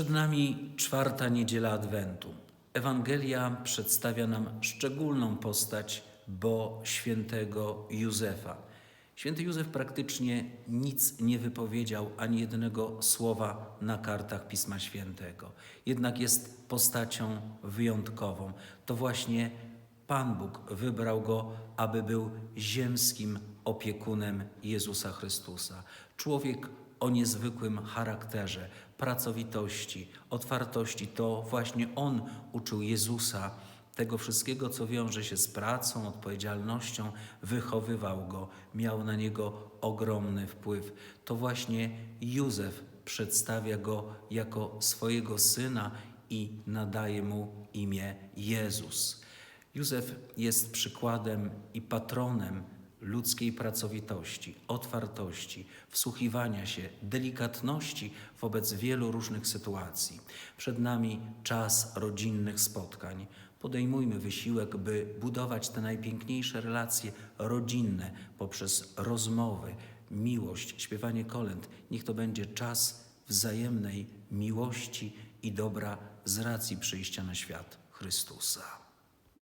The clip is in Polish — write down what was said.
Przed nami czwarta niedziela Adwentu. Ewangelia przedstawia nam szczególną postać, bo świętego Józefa. Święty Józef praktycznie nic nie wypowiedział, ani jednego słowa na kartach Pisma Świętego. Jednak jest postacią wyjątkową. To właśnie Pan Bóg wybrał go, aby był ziemskim opiekunem Jezusa Chrystusa. Człowiek o niezwykłym charakterze, pracowitości, otwartości. To właśnie On uczył Jezusa tego wszystkiego, co wiąże się z pracą, odpowiedzialnością, wychowywał go, miał na niego ogromny wpływ. To właśnie Józef przedstawia go jako swojego syna i nadaje mu imię Jezus. Józef jest przykładem i patronem ludzkiej pracowitości, otwartości, wsłuchiwania się, delikatności wobec wielu różnych sytuacji. Przed nami czas rodzinnych spotkań. Podejmujmy wysiłek, by budować te najpiękniejsze relacje rodzinne poprzez rozmowy, miłość, śpiewanie kolęd. Niech to będzie czas wzajemnej miłości i dobra z racji przyjścia na świat Chrystusa.